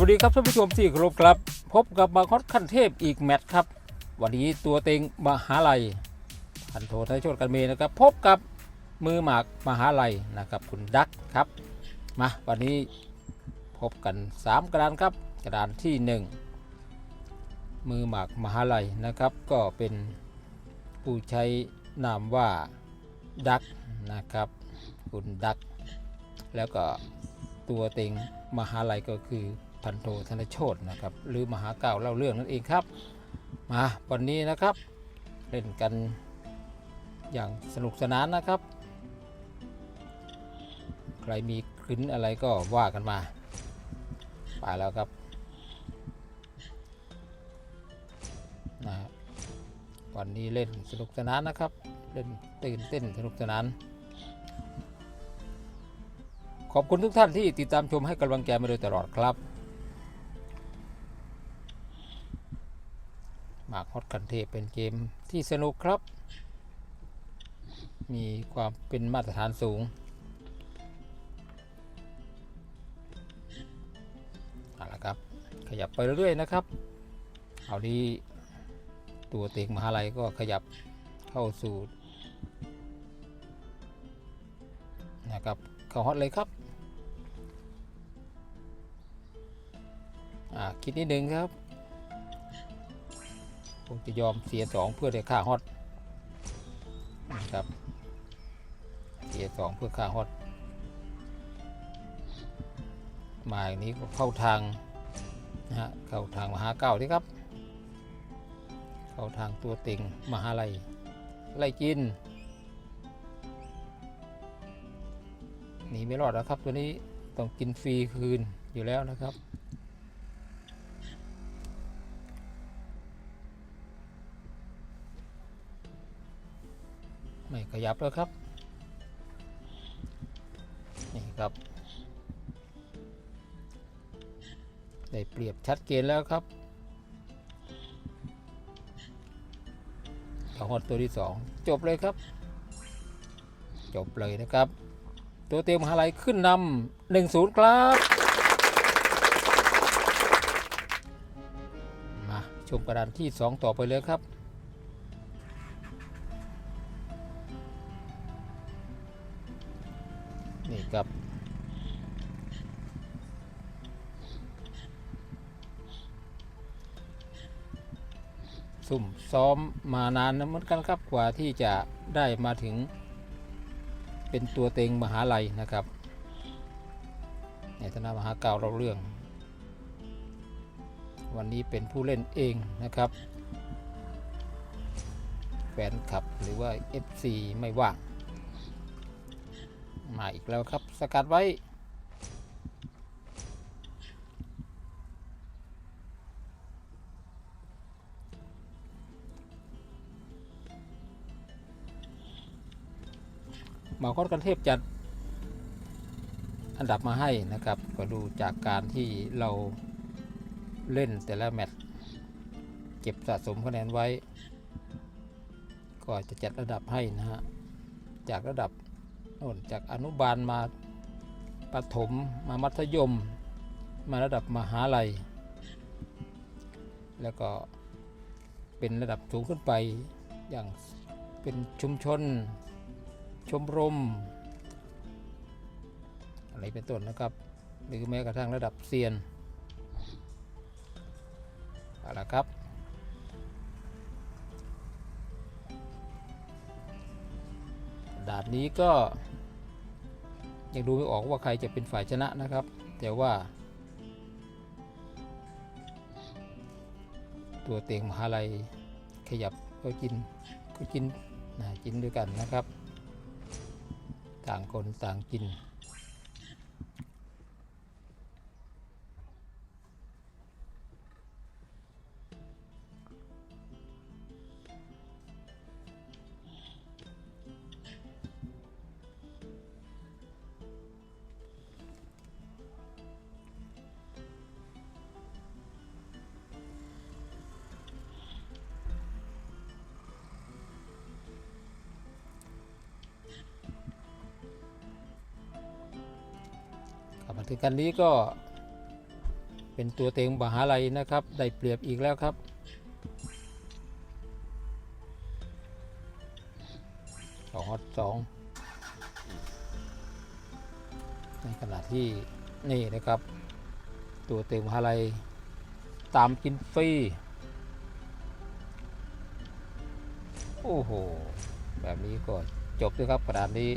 วัสดีครับท่านผู้ชมที่เคารพครับ พบกับมาคอสขั้นเทพอีกแมตช์ครับ วันนี้ตัวเต็งมหาลัยพันโทไทยโชตกันเมนะครับ พบกับมือหมากมหาลัยนะครับคุณดักครับ มาวันนี้พบกัน 3 กระดานครับ กระดานที่ 1 มือหมากมหาลัยนะครับ ก็เป็นผู้ใช้นามว่าดักนะครับ คุณดัก แล้วก็ตัวเต็งมหาลัยก็คือ พันโทธนโชตนะครับ หรือมหาเก่าเล่าเรื่องนั่นเองครับ มาวันนี้นะครับ เล่นกันอย่างสนุกสนานนะครับ ใครมีคลิ้นอะไรก็ว่ากันมาไปแล้วครับนะฮะวันนี้เล่นสนุกสนานนะครับ เล่นตื่นเต้นสนุกสนาน ขอบคุณทุกท่านที่ติดตามชมให้กำลังใจมาโดยตลอดครับากฮอตคันเทพเป็นเกมที่สนุกครับ มีความเป็นมาตรฐานสูงเอาละครับ ขยับไปเรื่อยๆนะครับเอานี้ตัวเต็งมหาลัยก็ขยับเข้าสู่นะครับเข้าฮอตเลยครับอ่าคิดนิดนึงครับ คงจะยอมเสียสองเพื่อได้ค่าฮอตนะครับเสียสองเพื่อค่าฮอตมาอย่างนี้เข้าทางนะฮะเข้าทางมหาเก้าที่ครับ เข้าทางตัวเต็งมหาลัยไล่กินหนีไม่รอดแล้วครับตัวนี้ต้องกินฟรีคืนอยู่แล้วนะครับ ไม่ขยับแล้วครับ นี่ครับ ได้เปรียบชัดเจนแล้วครับเอาฮอตตัวที่สองจบเลยครับ จบเลยนะครับ ตัวเตรียมมหาลัยขึ้นนำหนึ่งศูนย์ครับ มาชมกระดานที่ 2 ต่อไปเลยครับ ครับ ซุ่มซ้อมมานานนะเหมือนกันครับกว่าที่จะได้มาถึง เป็นตัวเต็งมหาลัยนะครับ ในฐานะมหาเก่าเราเรื่อง วันนี้เป็นผู้เล่นเองนะครับแฟนคลับหรือว่า FC ไม่ว่าง มาอีกแล้วครับ สกัดไว้ หมาคอดกันเทพจัด อันดับมาให้นะครับ ก็ดูจากการที่เราเล่นแต่ละแมตช์เก็บสะสมคะแนนไว้ ก็จะจัดระดับให้นะฮะ จากระดับ โน่นจากอนุบาลมาประถมมามัธยม มาระดับมหาลัย แล้วก็เป็นระดับสูงขึ้นไปอย่างเป็นชุมชน ชมรม อะไรเป็นต้นนะครับ หรือแม้กระทั่งระดับเซียนเอาละครับ ดานนี้ก็ ยังดูไม่ออกว่าใครจะเป็นฝ่ายชนะนะครับ แต่ว่า ตัวเตียงมหาลัยขยับก็กินก็กินนะกินด้วยกันนะครับ ต่างคนต่างกิน ถึงกันนี้ก็เป็นตัวเต็งมหาลัยนะครับ ได้เปรียบอีกแล้วครับ สองฮอตสองในขณะที่นี่นะครับ ตัวเต็งมหาลัยตามกินฟรี โอ้โห แบบนี้ก็จบด้วยครับกระดานนี้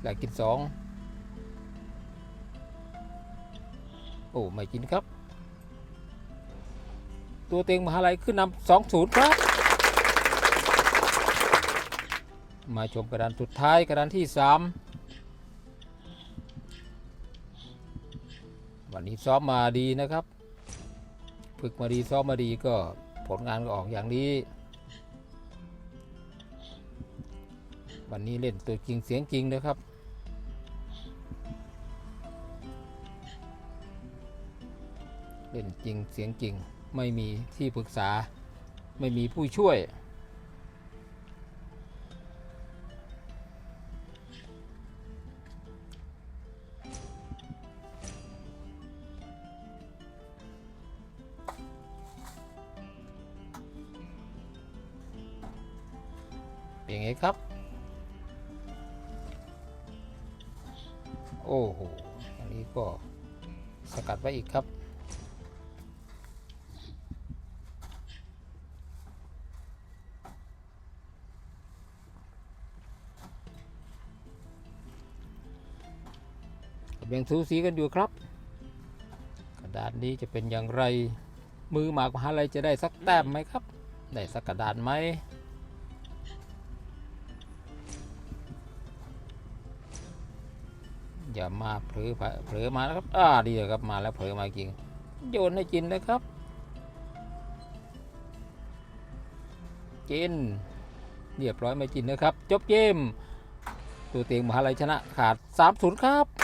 แหลกกินสอง โอ้ไม่กินครับ ตัวเต็งมหาลัยขึ้นนำสองศูนย์ครับ มาชมกระดานสุดท้ายกระดานที่สามวันนี้ซ้อมมาดีนะครับ ฝึกมาดีซ้อมมาดีก็ผลงานก็ออกอย่างนี้ วันนี้เล่นตัวจริงเสียงจริงนะครับ เล่นจริงเสียงจริง ไม่มีที่ปรึกษา ไม่มีผู้ช่วย เป็นไงครับ โอ้โห อันนี้ก็สกัดไว้อีกครับ ยังสูสีกันอยู่ครับ กระดานนี้จะเป็นอย่างไร มือหมากมหาลัยจะได้สักแต้มไหมครับ ได้สักกระดานไหมอย่ามาเผลอเผลอมาแล้วครับ อ่าดีเลยครับมาแล้วเผลอมาจริง โยนให้จินเลยครับ จินเรียบร้อยไม่จินนะครับ จบเกมตัวเตียงมหาลัยชนะขาด3-0ครับ